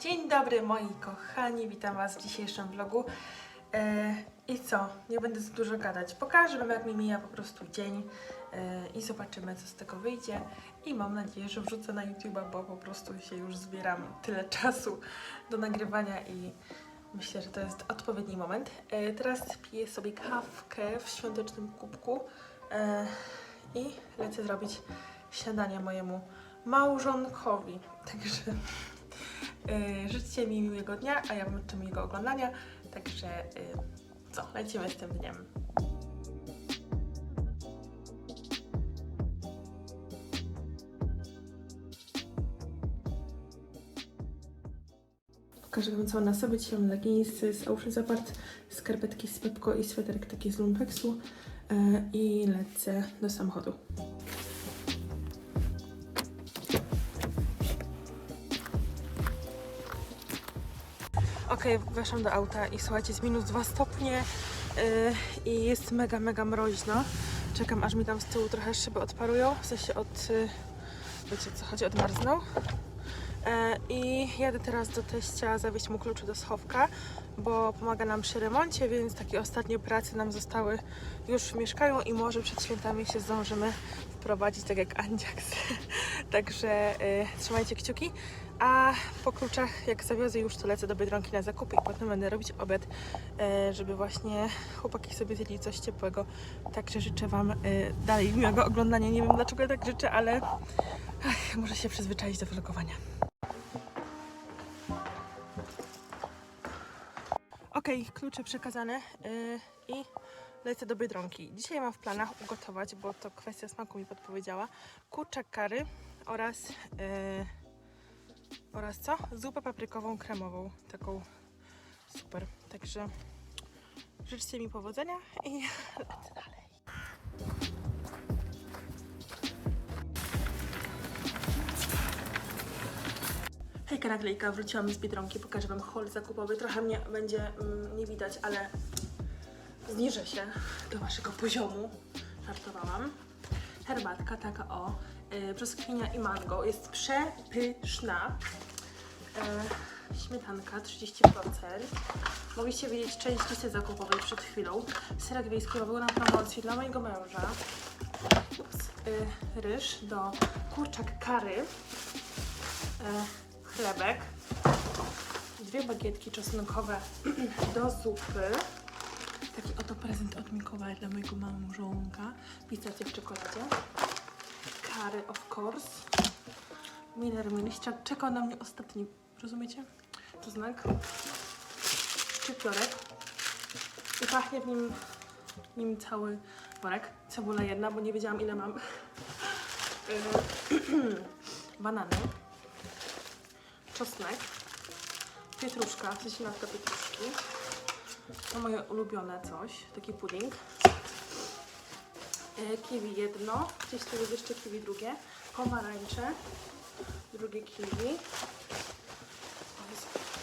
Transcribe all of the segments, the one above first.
Dzień dobry moi kochani, witam Was w dzisiejszym vlogu. E, I co? Nie będę za dużo gadać. Pokażę Wam jak mi mija po prostu dzień e, i zobaczymy co z tego wyjdzie. I mam nadzieję, że wrzucę na YouTube'a, bo po prostu się już zbieram tyle czasu do nagrywania i myślę, że to jest odpowiedni moment. E, teraz piję sobie kawkę w świątecznym kubku i lecę zrobić śniadanie mojemu małżonkowi. Także życzcie mi miłego dnia, a ja wam życzę miłego oglądania. Także yy, co, lecimy z tym dniem. Pokażę wam co na sobie. Dzisiaj mam leginsy z Ocean Zapart, skarpetki z Pepko i sweterek taki z Lumpeksu. Yy, I lecę do samochodu. Okej, weszłam do auta i słuchajcie, jest minus 2 stopnie yy, i jest mega, mega mroźno. Czekam aż mi tam z tyłu trochę szyby odparują, w sensie od, yy, wiecie co chodzi, odmarzną. Yy, I jadę teraz do teścia zawieźć mu klucze do schowka, bo pomaga nam przy remoncie, więc takie ostatnie prace nam zostały już w mieszkaniu i może przed świętami się zdążymy wprowadzić tak jak Andziaks. Także yy, trzymajcie kciuki. A po kluczach, jak zawiozę już, to lecę do Biedronki na zakupy i potem będę robić obiad, e, żeby właśnie chłopaki sobie zjedli coś ciepłego. Także życzę Wam e, dalej miłego oglądania. Nie wiem dlaczego ja tak życzę, ale ach, muszę się przyzwyczaić do vlogowania. Okej, klucze przekazane y, i lecę do Biedronki. Dzisiaj mam w planach ugotować, bo to kwestia smaku mi podpowiedziała, kurczak kary oraz... y, oraz co? Zupę paprykową kremową, taką super. Także życzcie mi powodzenia i lecę dalej. Hejka naklejka, wróciłam z Biedronki, pokażę Wam haul zakupowy. Trochę mnie będzie mm, nie widać, ale zniżę się do Waszego poziomu. Żartowałam. Herbatka taka o, brzoskwinia i mango. Jest przepyszna. E, śmietanka 30%. Mogliście wiedzieć część listy zakupowej przed chwilą. Serek wiejski był na promocji dla mojego męża. Ups. E, ryż do kurczak kary. E, chlebek. Dwie bagietki czosnkowe do zupy. Taki oto prezent od Mikołaja dla mojego małżonka. Pistacja w czekoladzie. Kary of course. Miller Miliścia czekał na mnie ostatni, rozumiecie? To znak. Szczypiorek. I pachnie w nim, nim cały worek. Cebula jedna, bo nie wiedziałam ile mam. Yy, Banany. Czosnek. Pietruszka, w sensie pietruszki. To moje ulubione coś, taki pudding. Yy, Kiwi jedno, gdzieś tu jest jeszcze kiwi drugie. Pomarańcze drugie kiwi.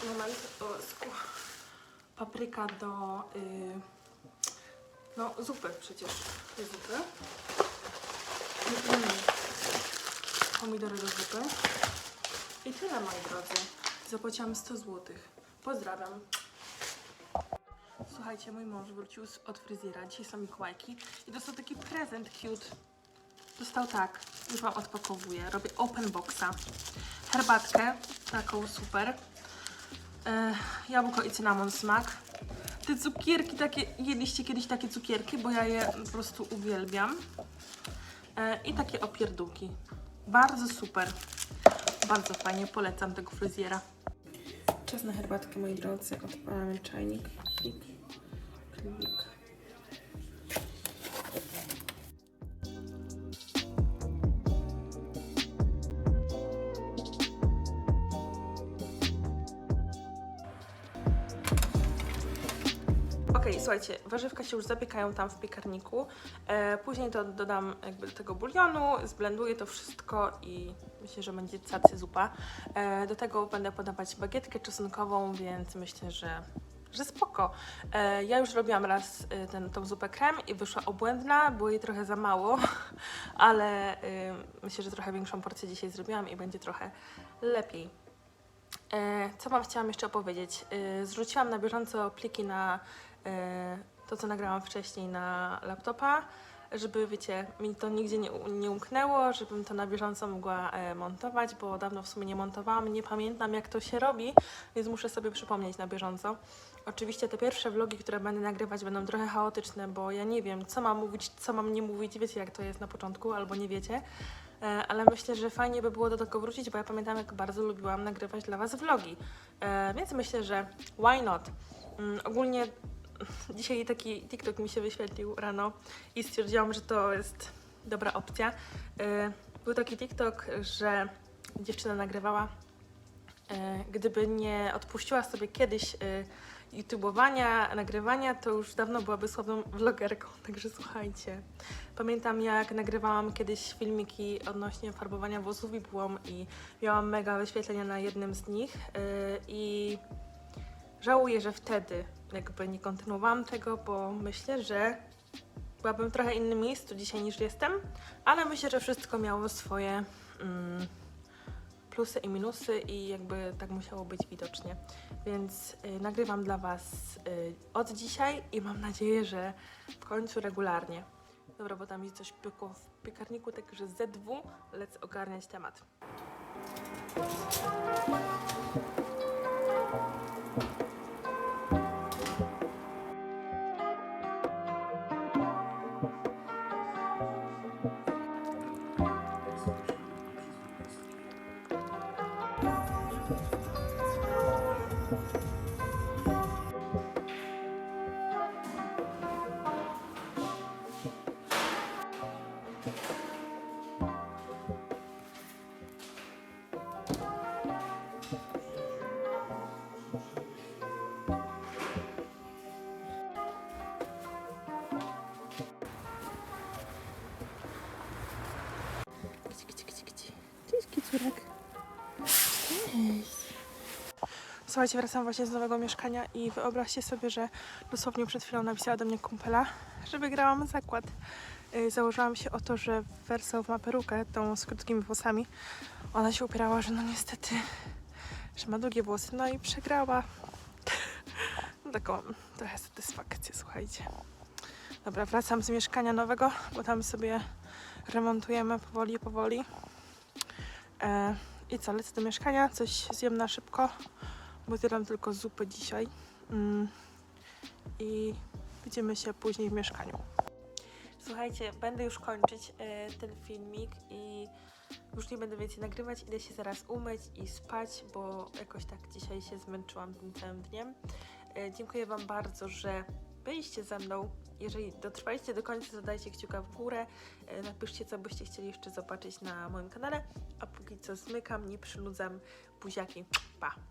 Moment, o, sku- papryka do y, no zupy przecież, do zupy. Mm. Pomidory do zupy. I tyle moi drodzy. Zapłaciłam 100 zł. Pozdrawiam. Słuchajcie, mój mąż wrócił z- od fryzjera. Dzisiaj są Mikołajki i dostał taki prezent cute. Dostał tak, już Wam odpakowuję. Robię open boxa. Herbatkę, taką super. E, jabłko i cynamon smak. Te cukierki takie, jedliście kiedyś takie cukierki, bo ja je po prostu uwielbiam. E, I takie opierdółki. Bardzo super. Bardzo fajnie, polecam tego fryzjera. Czas na herbatkę, moi drodzy. Odpalamy czajnik. Klik. Okej, słuchajcie, warzywka się już zapiekają tam w piekarniku. E, później to dodam jakby tego bulionu, zblenduję to wszystko i myślę, że będzie cacy zupa. E, do tego będę podawać bagietkę czosnkową, więc myślę, że że spoko. E, ja już robiłam raz e, ten, tą zupę krem i wyszła obłędna, było jej trochę za mało, ale e, myślę, że trochę większą porcję dzisiaj zrobiłam i będzie trochę lepiej. E, co Wam chciałam jeszcze opowiedzieć? E, zrzuciłam na bieżąco pliki na e, to, co nagrałam wcześniej na laptopa, żeby, wiecie, mi to nigdzie nie, nie umknęło, żebym to na bieżąco mogła e, montować, bo dawno w sumie nie montowałam, nie pamiętam jak to się robi, więc muszę sobie przypomnieć na bieżąco. Oczywiście te pierwsze vlogi, które będę nagrywać, będą trochę chaotyczne, bo ja nie wiem, co mam mówić, co mam nie mówić. Wiecie, jak to jest na początku, albo nie wiecie. E, ale myślę, że fajnie by było do tego wrócić, bo ja pamiętam, jak bardzo lubiłam nagrywać dla Was vlogi. E, więc myślę, że why not? Mm, ogólnie dzisiaj taki TikTok mi się wyświetlił rano i stwierdziłam, że to jest dobra opcja. E, był taki TikTok, że dziewczyna nagrywała E, gdyby nie odpuściła sobie kiedyś e, YouTubeowania, nagrywania, to już dawno byłaby słabą vlogerką, także słuchajcie. Pamiętam jak nagrywałam kiedyś filmiki odnośnie farbowania włosów i błom i miałam mega wyświetlenia na jednym z nich i żałuję, że wtedy jakby nie kontynuowałam tego, bo myślę, że byłabym w trochę innym miejscu dzisiaj niż jestem, ale myślę, że wszystko miało swoje... Mm, plusy i minusy i jakby tak musiało być widocznie. Więc y, nagrywam dla Was y, od dzisiaj i mam nadzieję, że w końcu regularnie. Dobra, bo tam mi coś pykło w piekarniku, także ZW, lecę ogarniać temat. Thank you. Słuchajcie, wracam właśnie z nowego mieszkania i wyobraźcie sobie, że dosłownie przed chwilą napisała do mnie kumpela, że wygrałam zakład. Yy, Założyłam się o to, że Wersow ma perukę, tą z krótkimi włosami. Ona się upierała, że no niestety, że ma długie włosy, no i przegrała. No, taką trochę satysfakcję, słuchajcie. Dobra, wracam z mieszkania nowego, bo tam sobie remontujemy powoli, powoli. E, I co, lecę do mieszkania, coś zjem na szybko, bo tylko zupy dzisiaj. Mm. I widzimy się później w mieszkaniu. Słuchajcie, będę już kończyć e, ten filmik i już nie będę więcej nagrywać. Idę się zaraz umyć i spać, bo jakoś tak dzisiaj się zmęczyłam tym całym dniem. E, dziękuję Wam bardzo, że byliście ze mną. Jeżeli dotrwaliście do końca, to dajcie kciuka w górę. E, Napiszcie, co byście chcieli jeszcze zobaczyć na moim kanale. A póki co zmykam, nie przynudzam. Buziaki. Pa!